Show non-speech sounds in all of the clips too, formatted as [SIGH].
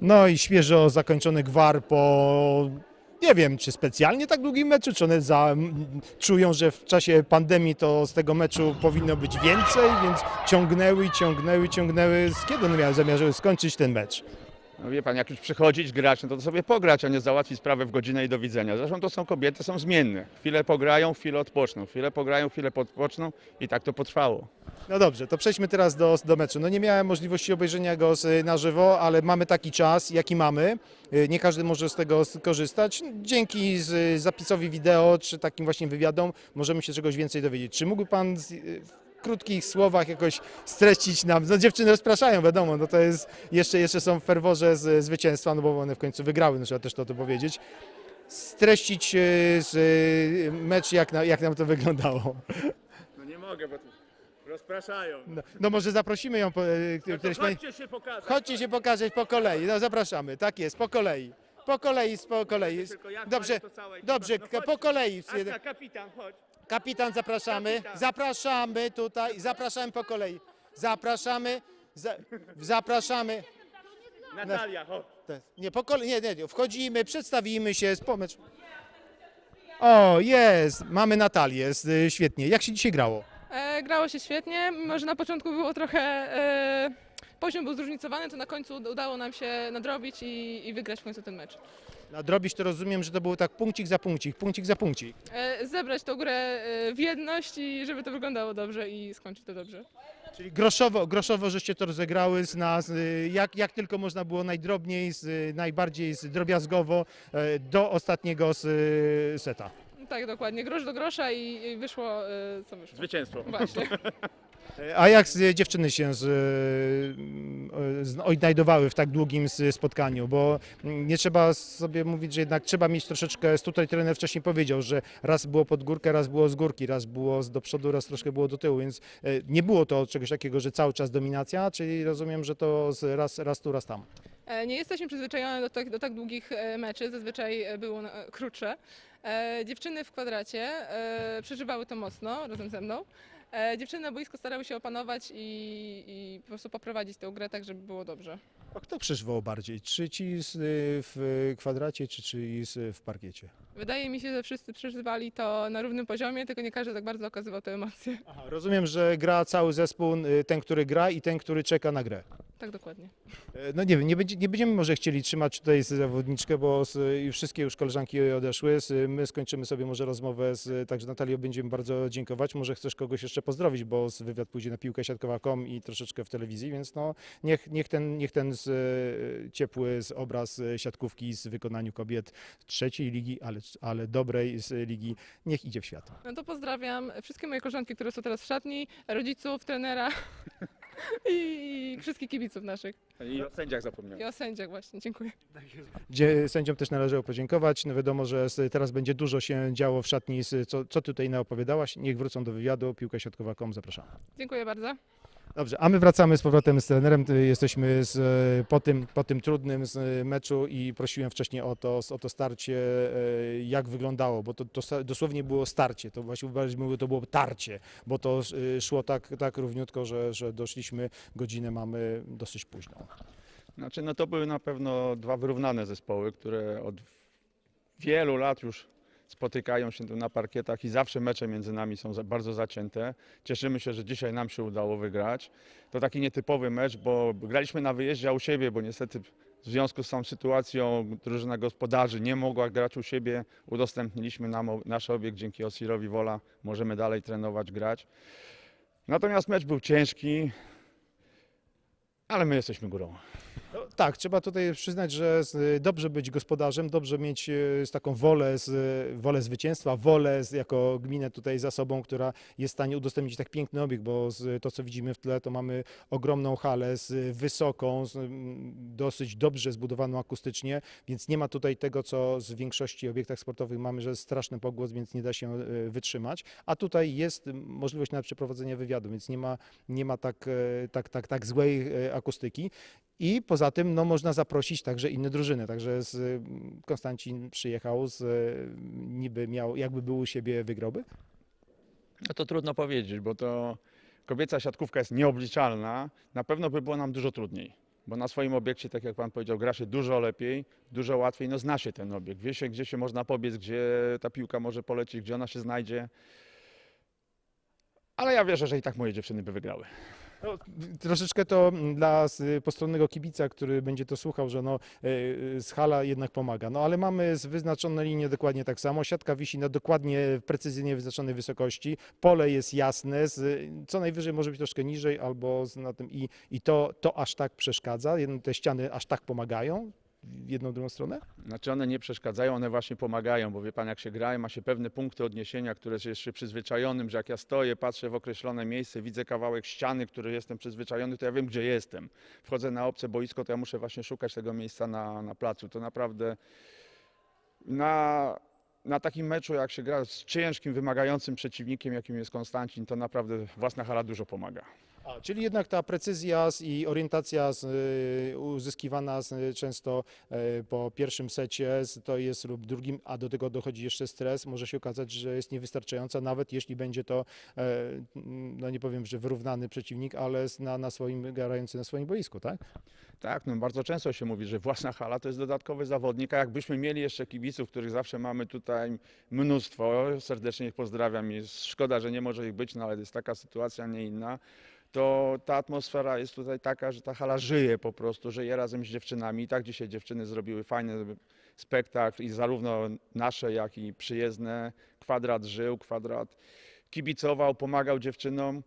No i świeżo zakończony gwar po. Nie wiem, czy specjalnie tak długim meczu, czy one za, czują, że w czasie pandemii to z tego meczu powinno być więcej, więc ciągnęły ciągnęły, ciągnęły. Z kiedy one miały zamierzyły skończyć ten mecz? No wie pan, jak już przychodzić, grać, no to sobie pograć, a nie załatwić sprawę w godzinę i do widzenia. Zresztą to są kobiety, są zmienne. Chwilę pograją, chwilę odpoczną, chwilę pograją, chwilę odpoczną i tak to potrwało. No dobrze, to przejdźmy teraz do, do meczu. No nie miałem możliwości obejrzenia go na żywo, ale mamy taki czas, jaki mamy. Y, Nie każdy może z tego skorzystać. Dzięki z, zapisowi wideo, czy takim właśnie wywiadom, możemy się czegoś więcej dowiedzieć. Czy mógłby Pan y, krótkich słowach jakoś streścić nam? No dziewczyny rozpraszają, wiadomo, no to jest, jeszcze, jeszcze są w ferworze z zwycięstwa, no bo one w końcu wygrały, no trzeba też to, to powiedzieć. Streścić y, z, y, mecz, jak, na, jak nam to wyglądało. No nie mogę, bo tu rozpraszają. No, no może zaprosimy ją, po- któreś pani- się pokazać. Chodźcie się pokazać po kolei. No zapraszamy. Tak jest, po kolei. Po kolei, po kolei. Dobrze, dobrze, po kolei. kapitan, chodź. Kapitan zapraszamy. Kapitan. Zapraszamy tutaj. Zapraszamy po kolei. Zapraszamy. Za, zapraszamy. Natalia, chodź. Nie, po kolei. Nie, nie, nie. Wchodzimy, przedstawimy się. O, jest. Mamy Natalię. Jest, y, świetnie. Jak się dzisiaj grało? E, grało się świetnie, mimo że na początku było trochę. E, poziom był zróżnicowany, to na końcu udało nam się nadrobić i, i wygrać w końcu ten mecz. Nadrobić to rozumiem, że to było tak punkcik za punkcik, punkcik za punkcik. E, zebrać tą grę e, w jedność i żeby to wyglądało dobrze i skończyć to dobrze. Czyli groszowo, groszowo żeście to rozegrały z nas, y, jak, jak tylko można było najdrobniej, z, y, najbardziej z drobiazgowo e, do ostatniego z, y, seta. Tak, dokładnie. Grosz do grosza i, i wyszło, e, co wyszło. Zwycięstwo. Właśnie. [LAUGHS] A jak dziewczyny się z, z, odnajdowały w tak długim spotkaniu? Bo mm, nie trzeba sobie mówić, że jednak trzeba mieć troszeczkę, tutaj trener wcześniej powiedział, że raz było pod górkę, raz było z górki, raz było z do przodu, raz troszkę było do tyłu, więc e, nie było to czegoś takiego, że cały czas dominacja, czyli rozumiem, że to z raz, raz tu, raz tam. E, Nie jesteśmy przyzwyczajone do tak, do tak długich e, meczy, zazwyczaj było krótsze. Dziewczyny w kwadracie przeżywały to mocno razem ze mną. E, Dziewczyny na boisko starały się opanować i, i po prostu poprowadzić tę grę tak, żeby było dobrze. A kto przeżywał bardziej? Czy ci z, y, w kwadracie, czy ci z, w parkiecie? Wydaje mi się, że wszyscy przeżywali to na równym poziomie, tylko nie każdy tak bardzo okazywał te emocje. Aha, rozumiem, że gra cały zespół, y, ten, który gra i ten, który czeka na grę. Tak dokładnie. E, No nie wiem, nie, będzie, nie będziemy może chcieli trzymać tutaj zawodniczkę, bo z, już wszystkie już koleżanki odeszły. Z, my skończymy sobie może rozmowę, z, także Natalio będziemy bardzo dziękować. Może chcesz kogoś jeszcze pozdrowić, bo z wywiad pójdzie na piłkę siatkowa.com i troszeczkę w telewizji, więc no niech, niech ten, niech ten z, ciepły z obraz siatkówki z wykonaniu kobiet trzeciej ligi, ale, ale dobrej z ligi, niech idzie w świat. No to pozdrawiam wszystkie moje koleżanki, które są teraz w szatni, rodziców, trenera [LAUGHS] i wszystkich kibiców naszych. I o sędziach zapomniałem. I o sędziach właśnie. Dziękuję. Gdzie sędziom też należało podziękować. No wiadomo, że teraz będzie dużo się działo w szatni. z- Co, co tutaj naopowiadałaś? Niech wrócą do wywiadu. Piłka siatkowa.com, zapraszam. Dziękuję bardzo. Dobrze, a my wracamy z powrotem z trenerem. Jesteśmy z, e, po, tym, po tym trudnym z meczu i prosiłem wcześniej o to, o to starcie, e, jak wyglądało, bo to, to dosłownie było starcie, to właściwie bardziej mówię, to było tarcie, bo to e, szło tak, tak równiutko, że, że doszliśmy, godzinę mamy dosyć późną. Znaczy, no to były na pewno dwa wyrównane zespoły, które od wielu lat już spotykają się tu na parkietach i zawsze mecze między nami są bardzo zacięte. Cieszymy się, że dzisiaj nam się udało wygrać. To taki nietypowy mecz, bo graliśmy na wyjeździe, u siebie, bo niestety w związku z tą sytuacją drużyna gospodarzy nie mogła grać u siebie. Udostępniliśmy nam nasz obiekt dzięki Osirowi Wola. Możemy dalej trenować, grać. Natomiast mecz był ciężki, ale my jesteśmy górą. No, tak, trzeba tutaj przyznać, że z, dobrze być gospodarzem, dobrze mieć e, z taką wolę, z, wolę zwycięstwa, wolę z, jako gminę tutaj za sobą, która jest w stanie udostępnić tak piękny obiekt, bo to, co widzimy w tle, to mamy ogromną halę z wysoką, dosyć dobrze zbudowaną akustycznie, więc nie ma tutaj tego, co z większości obiektach sportowych mamy, że jest straszny pogłos, więc nie da się wytrzymać, a tutaj jest możliwość nawet przeprowadzenia wywiadu, więc nie ma, nie ma tak, tak, tak, tak złej akustyki. I poza tym no, można zaprosić także inne drużyny. Także z, mm, Konstancin przyjechał, z, mm, niby miał, jakby był u siebie, wygrałby. No to trudno powiedzieć, bo to kobieca siatkówka jest nieobliczalna. Na pewno by było nam dużo trudniej. Bo na swoim obiekcie, tak jak pan powiedział, gra się dużo lepiej, dużo łatwiej, no zna się ten obiekt, wie się, gdzie się można pobiec, gdzie ta piłka może polecieć, gdzie ona się znajdzie. Ale ja wierzę, że i tak moje dziewczyny by wygrały. No, troszeczkę to mm, dla s- postronnego kibica, który będzie to słuchał, że no, e, e, z hala jednak pomaga. No ale mamy wyznaczone linie dokładnie tak samo. Siatka wisi na dokładnie precyzyjnie wyznaczonej wysokości. Pole jest jasne, z, co najwyżej może być troszkę niżej albo na tym i, i to, to aż tak przeszkadza. Te ściany aż tak pomagają w jedną, drugą stronę. Znaczy one nie przeszkadzają, one właśnie pomagają, bo wie pan, jak się gra, ma się pewne punkty odniesienia, które jest jeszcze przyzwyczajonym, że jak ja stoję, patrzę w określone miejsce, widzę kawałek ściany, który jestem przyzwyczajony, to ja wiem, gdzie jestem. Wchodzę na obce boisko, to ja muszę właśnie szukać tego miejsca na, na placu. To naprawdę na, na takim meczu, jak się gra z ciężkim, wymagającym przeciwnikiem, jakim jest Konstancin, to naprawdę własna hala dużo pomaga. A, czyli jednak ta precyzja i orientacja z, y, uzyskiwana z, często y, po pierwszym secie to jest lub drugim, a do tego dochodzi jeszcze stres, może się okazać, że jest niewystarczająca, nawet jeśli będzie to, e, no nie powiem, że wyrównany przeciwnik, ale na, na swoim, grający na swoim boisku, tak? Tak, no bardzo często się mówi, że własna hala to jest dodatkowy zawodnik, a jakbyśmy mieli jeszcze kibiców, których zawsze mamy tutaj mnóstwo, serdecznie ich pozdrawiam i szkoda, że nie może ich być, no ale jest taka sytuacja, nie inna, to ta atmosfera jest tutaj taka, że ta hala żyje po prostu, żyje razem z dziewczynami i tak dzisiaj dziewczyny zrobiły fajny spektakl i zarówno nasze, jak i przyjezdne, kwadrat żył, kwadrat kibicował, pomagał dziewczynom,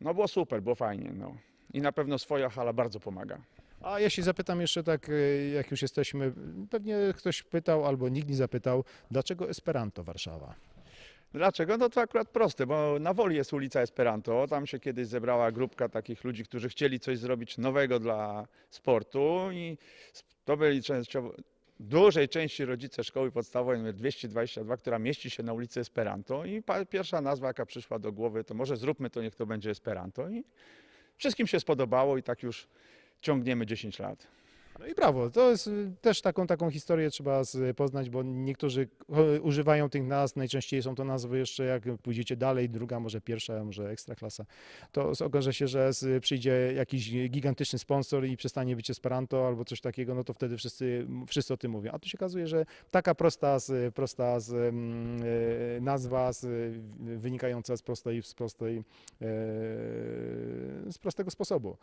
no było super, było fajnie, no. I na pewno swoja hala bardzo pomaga. A jeśli zapytam jeszcze tak, y, jak już jesteśmy, pewnie ktoś pytał albo nikt nie zapytał, dlaczego Esperanto Warszawa? Dlaczego? No to akurat proste, bo na Woli jest ulica Esperanto. Tam się kiedyś zebrała grupka takich ludzi, którzy chcieli coś zrobić nowego dla sportu i to byli częściowo dużej części rodzice szkoły podstawowej nr 222, która mieści się na ulicy Esperanto i pierwsza nazwa, jaka przyszła do głowy, to może zróbmy to, niech to będzie Esperanto i wszystkim się spodobało i tak już ciągniemy 10 lat. No i brawo, to jest y, też taką, taką historię trzeba z- poznać, bo niektórzy e, używają tych nazw, najczęściej są to nazwy jeszcze jak pójdziecie dalej, druga, może pierwsza, może ekstraklasa, to z- okaże się, że przyjdzie jakiś gigantyczny sponsor i przestanie być Esperanto albo coś takiego, no to wtedy wszyscy, wszyscy o tym mówią. A tu się okazuje, że taka prosta, prosta mm, nazwa wynikająca z prostej, z prostej, z prostego sposobu.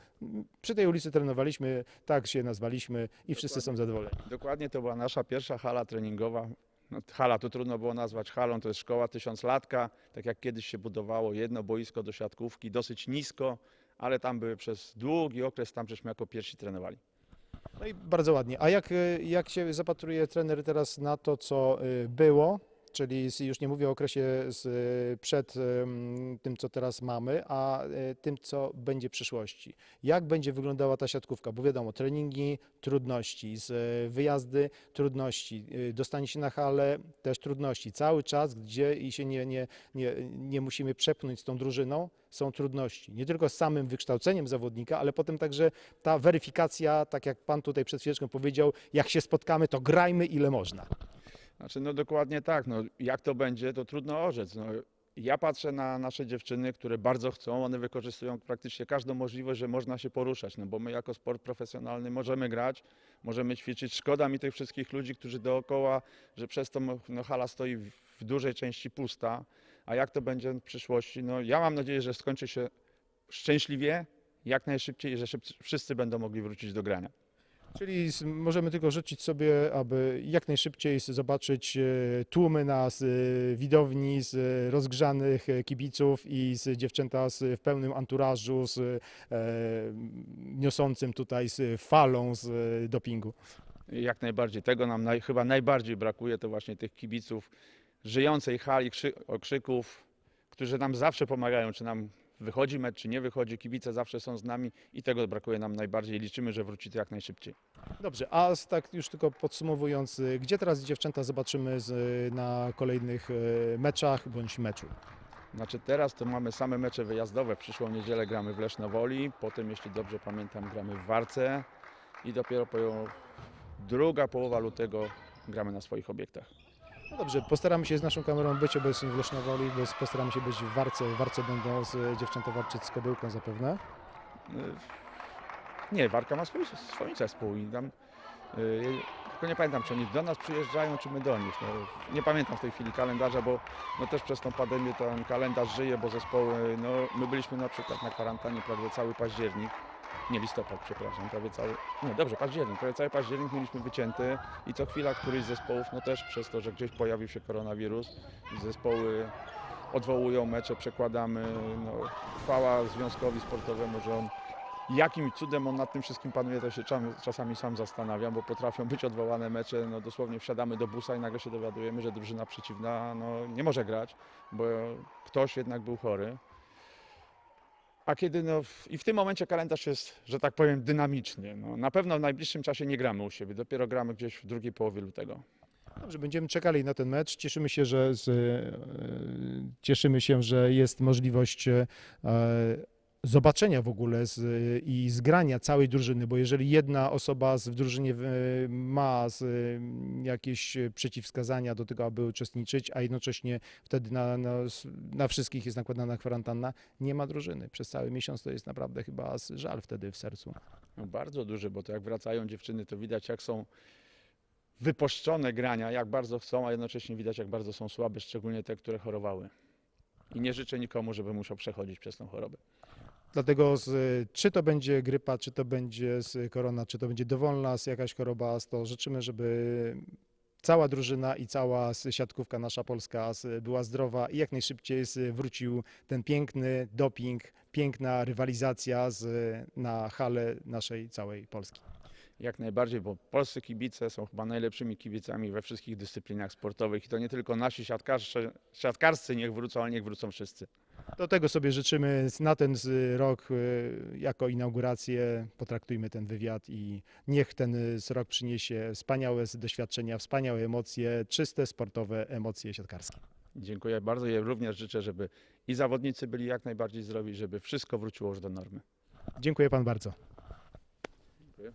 Przy tej ulicy trenowaliśmy, tak się nazwaliśmy i wszyscy są zadowoleni. Dokładnie to była nasza pierwsza hala treningowa. No, hala to trudno było nazwać halą, to jest szkoła tysiąclatka, tak jak kiedyś się budowało jedno boisko do siatkówki, dosyć nisko, ale tam były przez długi okres, tam żeśmy jako pierwsi trenowali. No i bardzo ładnie. A jak, y, jak się zapatruje trener teraz na to, co y, było, czyli już nie mówię o okresie z, przed ym, tym, co teraz mamy, a y, tym, co będzie w przyszłości. Jak będzie wyglądała ta siatkówka? Bo wiadomo, treningi, trudności, z, y, wyjazdy, trudności, y, dostanie się na halę, też trudności. Cały czas, gdzie i się nie, nie, nie, nie musimy przepchnąć z tą drużyną, są trudności. Nie tylko z samym wykształceniem zawodnika, ale potem także ta weryfikacja, tak jak pan tutaj przed chwileczką powiedział, jak się spotkamy, to grajmy ile można. Znaczy, no dokładnie tak, no, jak to będzie, to trudno orzec. No, ja patrzę na nasze dziewczyny, które bardzo chcą, one wykorzystują praktycznie każdą możliwość, że można się poruszać, no bo my jako sport profesjonalny możemy grać, możemy ćwiczyć. Szkoda mi tych wszystkich ludzi, którzy dookoła, że przez to no, hala stoi w, dużej części pusta, a jak to będzie w przyszłości, no ja mam nadzieję, że skończy się szczęśliwie, jak najszybciej że wszyscy będą mogli wrócić do grania. Czyli możemy tylko życzyć sobie, aby jak najszybciej zobaczyć e, tłumy na z, e, widowni z e, rozgrzanych kibiców i z dziewczęta z, w pełnym anturażu, z e, niosącym tutaj z falą z dopingu. Jak najbardziej. Tego nam naj, chyba najbardziej brakuje, to właśnie tych kibiców żyjącej hali, krzy, okrzyków, którzy nam zawsze pomagają, czy nam wychodzi mecz, czy nie wychodzi. Kibice zawsze są z nami i tego brakuje nam najbardziej. Liczymy, że wróci to jak najszybciej. Dobrze, a tak już tylko podsumowując, e, gdzie teraz dziewczęta zobaczymy z, na kolejnych e, meczach bądź meczu? Znaczy teraz to mamy same mecze wyjazdowe. Przyszłą niedzielę gramy w Lesznowoli, potem, jeśli dobrze pamiętam, gramy w Warce i dopiero po druga połowa lutego gramy na swoich obiektach. No dobrze, postaramy się z naszą kamerą być obecni w Lesznowoli, bo postaramy się być w Warce. W Warce będą z dziewczęta walczyć z kobyłką zapewne. Nie, Warka ma swój, swój zespół i tam, yy, tylko nie pamiętam, czy oni do nas przyjeżdżają, czy my do nich. No, nie pamiętam w tej chwili kalendarza, bo no, też przez tą pandemię ten kalendarz żyje, bo zespoły, no my byliśmy na przykład na kwarantannie prawie cały październik, nie listopad, przepraszam, prawie cały, nie dobrze, październik, prawie cały październik mieliśmy wycięty i co chwila któryś z zespołów, no też przez to, że gdzieś pojawił się koronawirus, zespoły odwołują mecze, przekładamy, no, chwała związkowi sportowemu, że on Jakim cudem on nad tym wszystkim panuje, to się czasami sam zastanawiam, bo potrafią być odwołane mecze, no dosłownie wsiadamy do busa i nagle się dowiadujemy, że drużyna przeciwna no, nie może grać, bo ktoś jednak był chory. A kiedy, no, i w tym momencie kalendarz jest, że tak powiem, dynamiczny. No, na pewno w najbliższym czasie nie gramy u siebie, dopiero gramy gdzieś w drugiej połowie lutego. Dobrze, będziemy czekali na ten mecz. Cieszymy się, że z, e, cieszymy się, że jest możliwość e, zobaczenia w ogóle z, i zgrania całej drużyny, bo jeżeli jedna osoba z, w drużynie w, ma z, jakieś przeciwwskazania do tego, aby uczestniczyć, a jednocześnie wtedy na, na, na wszystkich jest nakładana kwarantanna, nie ma drużyny. Przez cały miesiąc to jest naprawdę chyba żal wtedy w sercu. No, bardzo duży, bo to jak wracają dziewczyny, to widać jak są wypuszczone grania, jak bardzo chcą, a jednocześnie widać jak bardzo są słabe, szczególnie te, które chorowały. I nie życzę nikomu, żeby musiał przechodzić przez tą chorobę. Dlatego z, czy to będzie grypa, czy to będzie z korona, czy to będzie dowolna jakaś choroba, to życzymy, żeby cała drużyna i cała siatkówka nasza polska była zdrowa i jak najszybciej wrócił ten piękny doping, piękna rywalizacja na hale naszej całej Polski. Jak najbardziej, bo polscy kibice są chyba najlepszymi kibicami we wszystkich dyscyplinach sportowych i to nie tylko nasi siatkarze, siatkarscy niech wrócą, ale niech wrócą wszyscy. Do tego sobie życzymy na ten rok y, jako inaugurację. Potraktujmy ten wywiad i niech ten rok przyniesie wspaniałe doświadczenia, wspaniałe emocje, czyste sportowe emocje siatkarskie. Dziękuję bardzo i również życzę, żeby i zawodnicy byli jak najbardziej zdrowi, żeby wszystko wróciło już do normy. Dziękuję pan bardzo. Dziękuję.